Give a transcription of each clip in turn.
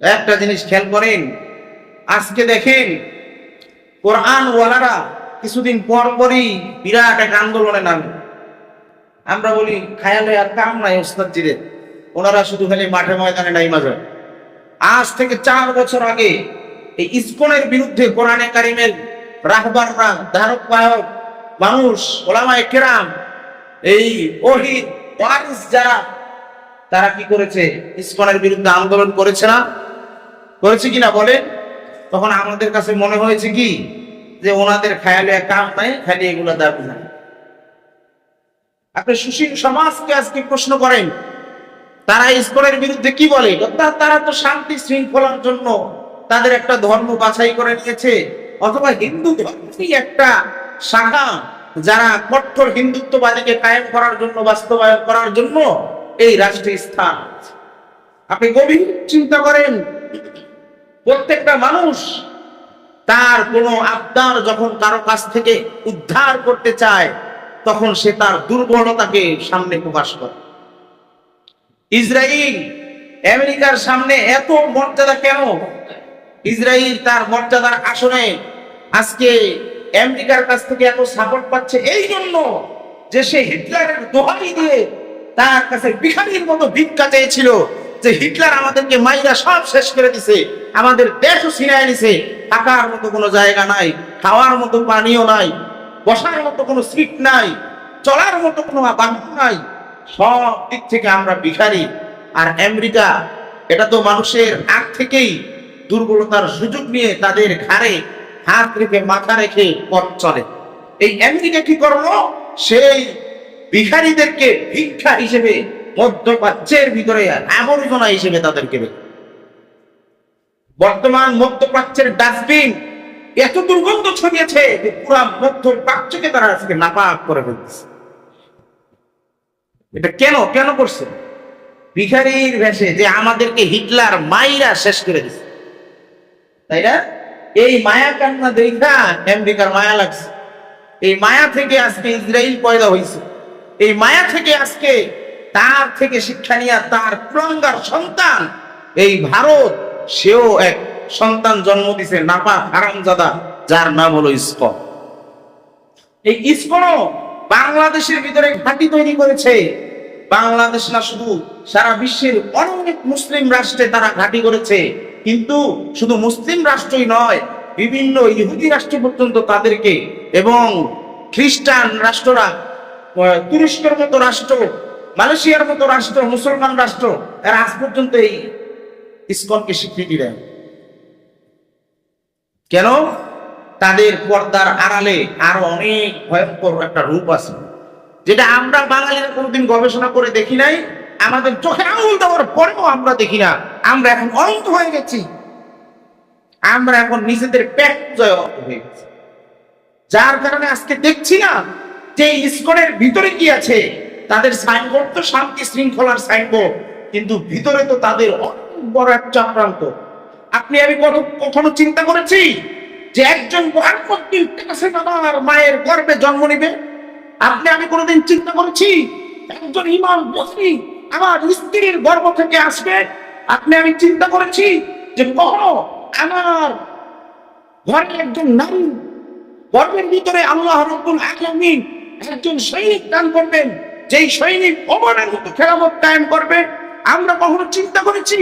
একটা জিনিস খেয়াল করেন, আজকে দেখেন কোরআন ওয়ালারা কিছুদিন পর পরই বিরাট এক আন্দোলনে নামে। আমরা বলি, খায়ালে আর কাম নাই ওস্তাদজিদের ওনারা শুধু খালি মাঠে ময়দানে নাই মাঝে আজ থেকে চার বছর আগে এই ইসকনের বিরুদ্ধে কোরআনে কারিমের রাহবাররা ধারক বাহক মানুষ, ওলামায়ে কেরাম, এই ওয়ারিস যারা, তারা কি করেছে? ইসকনের বিরুদ্ধে আন্দোলন করেছে না? করেছে কিনা বলে তখন আমাদের কাছে মনে হয়েছে কি? যে ওনাদের খায়ালে কাম নাই, খালি এগুলো দাবি নাই। আপনি সুশীল সমাজকে আজকে প্রশ্ন করেন, তারা ইসকনের বিরুদ্ধে কি বলে? তারা তো শান্তি শৃঙ্খলার জন্য তাদের একটা ধর্ম বাছাই করে নিয়েছে অথবা হিন্দু ধর্মেরই একটা শাখা যারা কঠোর হিন্দুত্ববাদীকে কায়েম করার জন্য, বাস্তবায়ন করার জন্য এই রাষ্ট্রের স্থান আপনি গভীর চিন্তা করেন প্রত্যেকটা মানুষ তার কোনো আবদার যখন কারও কাছ থেকে উদ্ধার করতে চায়, তখন সে তার দুর্বলতাকে সামনে প্রকাশ করে। ইসরায়েল আমেরিকার সামনে এত মর্যাদা কেন? ইসরায়েল তার মর্যাদার আসনে আজকে আমেরিকার কাছ থেকে এত সাপোর্ট পাচ্ছে এই জন্য যে সে হিটলারের দোহাই দিয়ে তার কাছে ভিখারির মতো ভিক্ষা চেয়েছিল। যে হিটলার আমাদেরকে মাইরা সব শেষ করে দিছে, আমাদের দেশও ছিনায় নিছে, থাকার মতো কোনো জায়গা নাই, খাওয়ার মতো পানিও নাই, বসার মতো কোনো সিট নাই, চলার মতো কোনো বাহন নাই, সব দিক থেকে আমরা ভিখারি। আর আমেরিকা, এটা তো মানুষের আগ থেকেই দুর্বলতার সুযোগ নিয়ে তাদের ঘাড়ে হাত রেখে, মাথা রেখে পথ চলে। এই আমেরিকা কি করল? সেই ভিখারিদেরকে ভিক্ষা হিসেবে মধ্যপ্রাচ্যের ভিতরে আবর্জনা হিসেবে তাদেরকে বর্তমান মধ্যপ্রাচ্যের ডাস্টবিন এত দুর্গন্ধ ছড়িয়েছে যে পুরা মধ্যপ্রাচ্যকে তারা আজকে নাপাক করে ফেলছে এটা কেন? কেন করছে? ভিখারির ভেসে যে আমাদেরকে হিটলার মাইরা শেষ করে দিছে। তাই না? এই মায়া কান্না দেখা আমেরিকার মায়া লাগছে। এই মায়া থেকে আজকে ইসরায়েল পয়দা হয়েছে এই মায়া থেকে আজকে তার থেকে শিক্ষা নিয়ে তার কুলাঙ্গার সন্তান, এই ভারত, সেও এক সন্তান জন্ম দিছে, নাপা হারামজাদা, যার নাম হলো ইস্কন। এই ইস্কনও বাংলাদেশের ভিতরে ঘাঁটি তৈরি করেছে। বাংলাদেশ না শুধু, সারা বিশ্বের অনেক মুসলিম রাষ্ট্রে তারা ঘাঁটি করেছে। কিন্তু শুধু মুসলিম রাষ্ট্রই নয়, বিভিন্ন ইহুদি রাষ্ট্র পর্যন্ত তাদেরকে এবং খ্রিস্টান রাষ্ট্ররা তুরস্কের মতো রাষ্ট্র মালয়েশিয়ার মতো রাষ্ট্র, মুসলমান রাষ্ট্র, এরা আজ পর্যন্ত এই ইসকনকে স্বীকৃতি দেয় কেন? তাদের পর্দার আড়ালে আরও অনেক ভয়ঙ্কর একটা রূপ আছে, যেটা আমরা বাঙালিরা কোনোদিন গবেষণা করে দেখি নাই, আমাদের চোখে আঙুল দেওয়ার পরেও আমরা দেখি না। আমরা এখন অন্ত হয়ে গেছি। আমরা এখন নিজেদের পেট জয় হয়ে গেছি। যার কারণে আজকে দেখছি না যে ইস্কনের ভিতরে কি আছে। তাদের সাইনবোর্ড তো শান্তি শৃঙ্খলার সাইনবোর্ড, কিন্তু ভিতরে তো তাদের অনেক বড় এক চক্রান্ত আপনি, আমি কত কখনো চিন্তা করেছি যে একজন প্রধানমন্ত্রীর কাছে মায়ের গর্বে জন্ম নিবে? আপনি, আমি কোনোদিন চিন্তা করেছি একজন ইমাম বসরি আমার স্ত্রীর গর্ব থেকে আসবে? আপনি, আমি চিন্তা করেছি যে কখনো আমার ঘরে একজন নারী গর্বের ভিতরে আল্লাহ রব্বুল আলামিন একজন সৈনিক দান করবেন। যেই সৈনিক অমরের মতো খেলামত কায়েম করবে, আমরা কখনো চিন্তা করেছি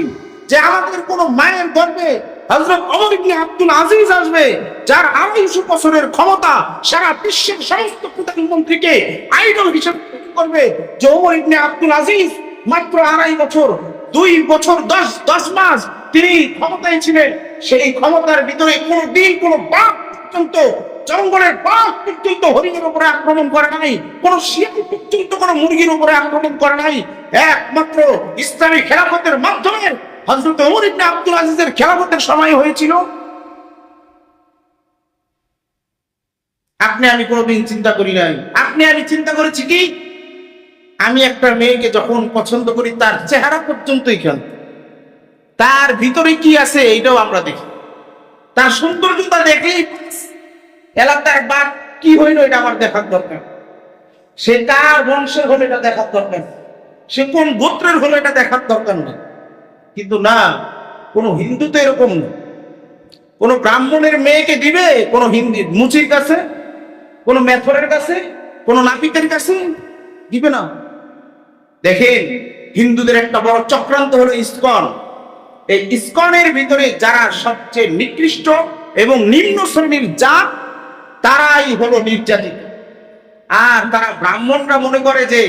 যে আমাদের কোন মায়ের গর্বে হযরত ওমর ইবনে আব্দুল আজিজ আসবে, যার আড়াইশো বছরের ক্ষমতা সারা বিশ্বের সমস্ত প্রধানমন্ত্রীকে আইডল হিসেবে করবে যে ওমর ইবনে আব্দুল আজিজ। মাত্র আড়াই বছর, দুই বছর, দশ দশ মাস তিনি ক্ষমতায় ছিলেন। সেই ক্ষমতার ভিতরে কোনো দিন কোনো বাপ পর্যন্ত জঙ্গলের বাঘ পর্যন্ত হরিণের উপরে আক্রমণ করে নাই, কোন শিয়াল পর্যন্ত কোন মুরগির উপরে আক্রমণ করে নাই। একমাত্র ইসলামী খেলাফতের মাধ্যমে হজরত ওমর ইবনে আব্দুল আজিজের খেলাফতের সময় হয়েছিল। আপনি আমি কোনোদিন চিন্তা করি নাই। আপনি আমি চিন্তা করেছি কি? আমি একটা মেয়েকে যখন পছন্দ করি, তার চেহারা পর্যন্তই খেয়াল। তার ভিতরে কি আছে, এইটাও আমরা দেখি। তার সৌন্দর্যতা দেখলেই এলাকার বাঘ কি হইল এটা আমার দেখার দরকার? সে কার বংশের হলো এটা দেখার দরকার? সে কোন গোত্রের হলো এটা দেখার দরকার না কিন্তু না, কোনো হিন্দু তো এরকম না। কোনো ব্রাহ্মণের মেয়েকে দিবে, কোনো হিন্দি মুচির কাছে, কোনো মেথরের কাছে, কোনো নাপিতের কাছে দিবে না। দেখেন, হিন্দুদের একটা বড় চক্রান্ত হলো ইস্কন। এই ইস্কনের ভিতরে যারা সবচেয়ে নিকৃষ্ট এবং নিম্ন শ্রেণির জাত তারাই হলো নির্যাতিত। আর তারা ব্রাহ্মণরা মনে করে যে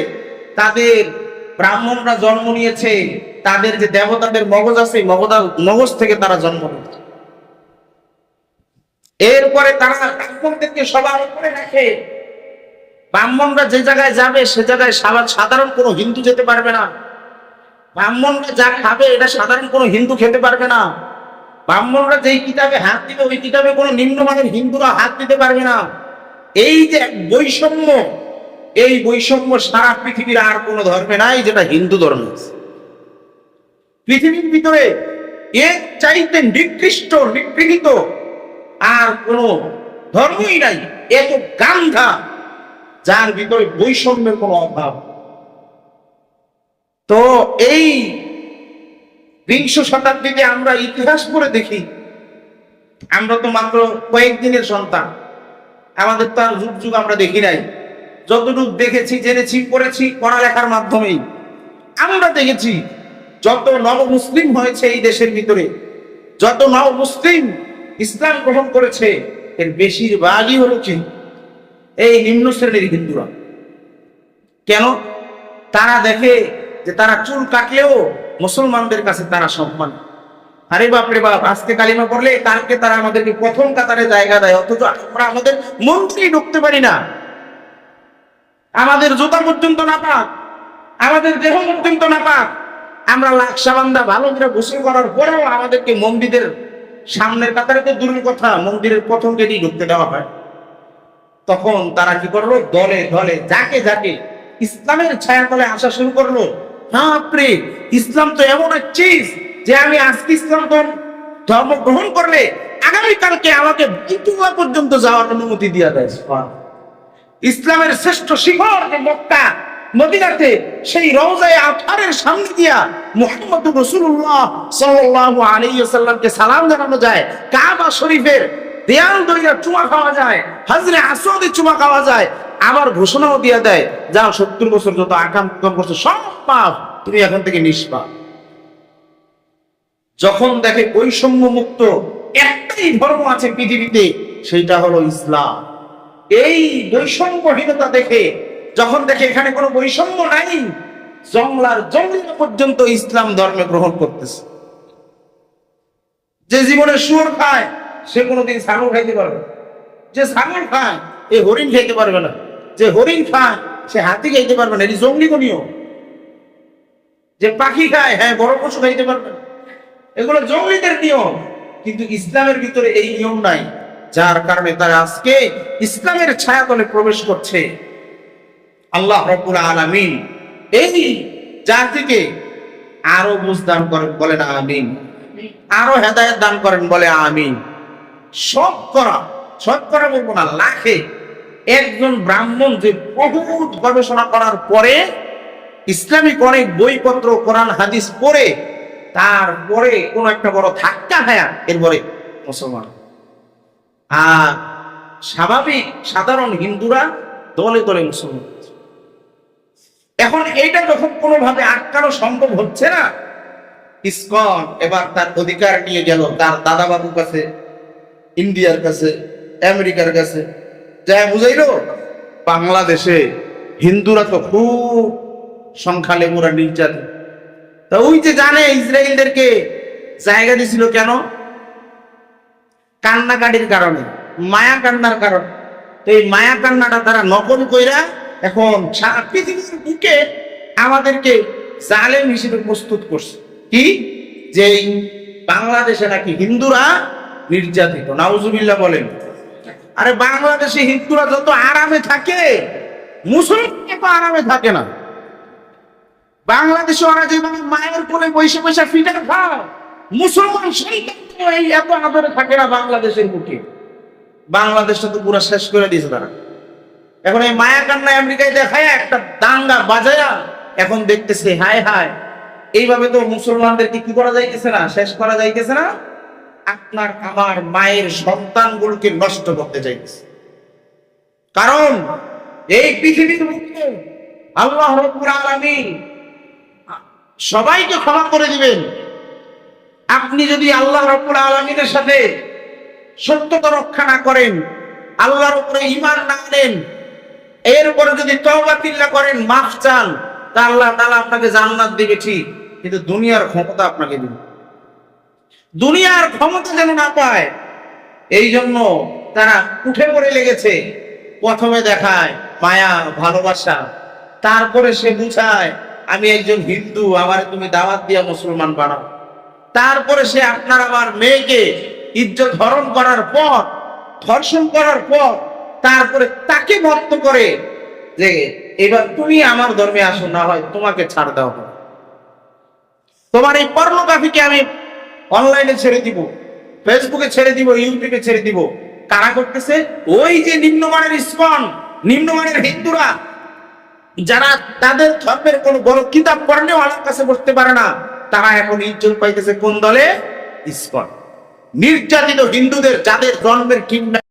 তাদের ব্রাহ্মণরা জন্ম নিয়েছে, তাদের যে দেবতাদের মগজ আছে মগজ থেকে তারা জন্ম নিয়েছে। এরপরে তারা ব্রাহ্মণদেরকে সবার উপরে রাখে। ব্রাহ্মণরা যে জায়গায় যাবে, সে জায়গায় সাধারণ কোনো হিন্দু যেতে পারবে না। ব্রাহ্মণরা যা খাবে, এটা সাধারণ কোনো হিন্দু খেতে পারবে না। ব্রাহ্মণরা যেই কিতাবে হাত দিবে, ওই কিতাবে কোনো নিম্নমানের হিন্দুরা হাত দিতে পারবে না। এই যে বৈষম্য, এই বৈষম্য সারা পৃথিবীর আর কোনো ধর্মে নাই যেটা হিন্দু ধর্ম পৃথিবীর ভিতরে এর চাইতে নিকৃষ্ট, নিগৃহীত আর কোন ধর্মই নাই। এত গান্ধা, যার ভিতরে বৈষম্যের কোনো অভাব। তো এই বিংশ শতাব্দীতে আমরা ইতিহাস পড়ে দেখি। আমরা তো মাত্র কয়েকদিনের সন্তান। আমাদের তো আর যুগ যুগ আমরা দেখি নাই। যতটুকু দেখেছি, জেনেছি, পড়েছি পড়ালেখার মাধ্যমেই। আমরা দেখেছি, যত নব মুসলিম হয়েছে এই দেশের ভিতরে, যত নব মুসলিম ইসলাম গ্রহণ করেছে, এর বেশিরভাগই হলো কি? এই নিম্ন শ্রেণির হিন্দুরা। কেন? তারা দেখে যে তারা চুল কাটলেও মুসলমানদের কাছে তারা সম্মান। আরে বাপ রে বাপ, আজকে কালিমা পড়লে কালকে তারা আমাদেরকে প্রথম কাতারে জায়গা দেয়, অথচ আমরা আমাদের মন্ত্রী ঢুকতে পারি না। আমাদের জুতা পর্যন্ত না পাক, আমাদের দেহ পর্যন্ত না পাক, আমরা লাকসা বান্দা ভালো করে গোসল করার পরেও আমাদেরকে মন্দিরের সামনের কাতারে তো দূরের কথা, মন্দিরের প্রথম গেটেই ঢুকতে দেওয়া হয়। তখন তারা কি করল? দলে দলে, যাকে যাকে ইসলামের ছায়া তলে আসা শুরু করল বাপরে ইসলাম তো এমন এক চিজ যে আমি আজকে ইসলাম ধর্ম- গ্রহণ করলে আগামীকালকে আমাকে বিতুয়া পর্যন্ত যাওয়ার অনুমতি দিয়া দেয় ইসলামের শ্রেষ্ঠ শিখর যে মক্কা, মদিনাতে সেই রওজায়ে আথারের সামনে দিয়া মুহাম্মদ রসুল্লাহ সাল্লাল্লাহু আলাইহি ওয়াসাল্লামকে সালাম জানানো যায়, কাবা শরীফের দেয়াল দইরা চুমা খাওয়া যায়, হাজরে আসওয়াদে চুমা খাওয়া যায় আবার ঘোষণাও দিয়ে দেয় যাও সত্তর বছর যত আকাম করছ, সব পাপ তুমি এখন থেকে নিষ্পাপ যখন দেখে বৈষম্য মুক্ত একটাই ধর্ম আছে পৃথিবীতে, সেইটা হলো ইসলাম। এই বৈষম্যহীনতা দেখে, যখন দেখে এখানে কোনো বৈষম্য নাই, জংলার জঙ্গল পর্যন্ত ইসলাম ধর্মে গ্রহণ করতেছে। যে জীবনে শুয়োর খায়, সে কোনোদিন ছাগল খাইতে পারবে। যে ছাগল খায়, এ হরিণ খাইতে পারবে না। যে হরিণ খায়, সে হাতি খাইতে পারবে না, এটি জঙ্গলি নিয়ম যে পাখি খায় হ্যাঁ বড় পশু খাইতে পারবে এগুলো জঙ্গলিদের নিয়ম, কিন্তু ইসলামের ভিতরে এই নিয়ম নাই, যার কারণে তারা আজকে ইসলামের ছায়াতলে প্রবেশ করছে। আল্লাহ রব্বুল আলামিন এই জাতিকে আরও বুঝ দান করেন, বলেন আমিন। আরও হেদায়েত দান করেন, বলে আমিন। সব করা সব করা বলব না, লাখে একজন ব্রাহ্মণ যে বহুত গবেষণা করার পরে ইসলামিক অনেক বইপত্র, কোরআন, হাদিস পড়ে, তারপরে কোন একটা বড় ধাক্কা খায়া এরপরে মুসলমান আর স্বাভাবিক সাধারণ হিন্দুরা দলে দলে মুসলমান। এখন এইটা যখন কোনোভাবে আটকানো সম্ভব হচ্ছে না, ইসকন এবার তার অধিকার নিয়ে গেল, তার দাদা বাবুর কাছে, ইন্ডিয়ার কাছে, আমেরিকার কাছে যা বুঝাইলো? বাংলাদেশে হিন্দুরা তো খুব সংখ্যালেবুরা নির্যাতন তা ওই যে জানে ইসরায়েলদেরকে জায়গা দিছিল কেন? কান্নাকাটির কারণে, মায়া কান্নার কারণে। এই মায়া কান্নাটা তারা নকল কইরা এখন পৃথিবীর বুকে আমাদেরকে জালেম হিসেবে প্রস্তুত করছে। কি? যে বাংলাদেশে নাকি হিন্দুরা নির্যাতিত। নাউজুবিল্লাহ বলেন। আরে বাংলাদেশে হিন্দুরা যত আরামে থাকে মুসলমান এত আরামে থাকে না। বাংলাদেশে ওরা যেভাবে মায়ের কোলে বৈশে বৈশে ফিটার খায়, মুসলমান সেই তো এই এত আদরে থাকে না বাংলাদেশের বুকে। বাংলাদেশটা তো পুরো শেষ করে দিয়েছে তারা। এখন এই মায়া কান্না আমেরিকায় দেখায়, একটা দাঙ্গা বাজায়া এখন দেখতেছে, হায় হায়। এইভাবে তো মুসলমানদেরকে কি করা যাইতেছে না, শেষ করা যাইতেছে না? আপনার আমার মায়ের সন্তানগুলোকে নষ্ট করতে চাইতেছে। কারণ এই পৃথিবীর মধ্যে আল্লাহ রব্বুল আলামিন সবাইকে ক্ষমা করে দিবেন। আপনি যদি আল্লাহ রব্বুল আলমিনের সাথে সত্যতা রক্ষা না করেন, আল্লাহর উপরে ইমান না আনেন, এর উপরে যদি তিল্লা করেন, মাফ চান, তা আল্লাহ তাআলা আপনাকে জান্নাত দিবে ঠিক, কিন্তু দুনিয়ার ক্ষমতা আপনাকে দিবে দুনিয়ার ক্ষমতা যেন না পায় এই জন্য তারা উঠে পড়ে লেগেছে। প্রথমে দেখায় মায়া, ভালোবাসা। তারপরে সে বুঝায়, আমি একজন হিন্দু, আমার তুমি দাওয়াত দিয়া মুসলমান বানাও। তারপরে সে আপনার আমার মেয়েকে ইজ্জত হরণ করার পর, ধর্ষণ করার পর, তারপরে তাকে ভক্ত করে যে, এবার তুমি আমার ধর্মে আসো, না হয় তোমাকে ছাড় দেওয়া তোমার এই পর্নোগ্রাফিকে আমি অনলাইনে ছেড়ে দিব ফেসবুকে ছেড়ে দিব ইউটিউবে ছেড়ে দিব। কারা করতেছে? ওই যে নিম্নমানের ইস্কন, নিম্নমানের হিন্দুরা, যারা তাদের ধর্মের কোন বড় কিতাব পড়লেও আমার কাছে বসতে পারে না, তারা এখন ইজ্জত পাইতেছে কোন দলে? ইস্কন। নির্যাতিত হিন্দুদের, যাদের জন্মের নাই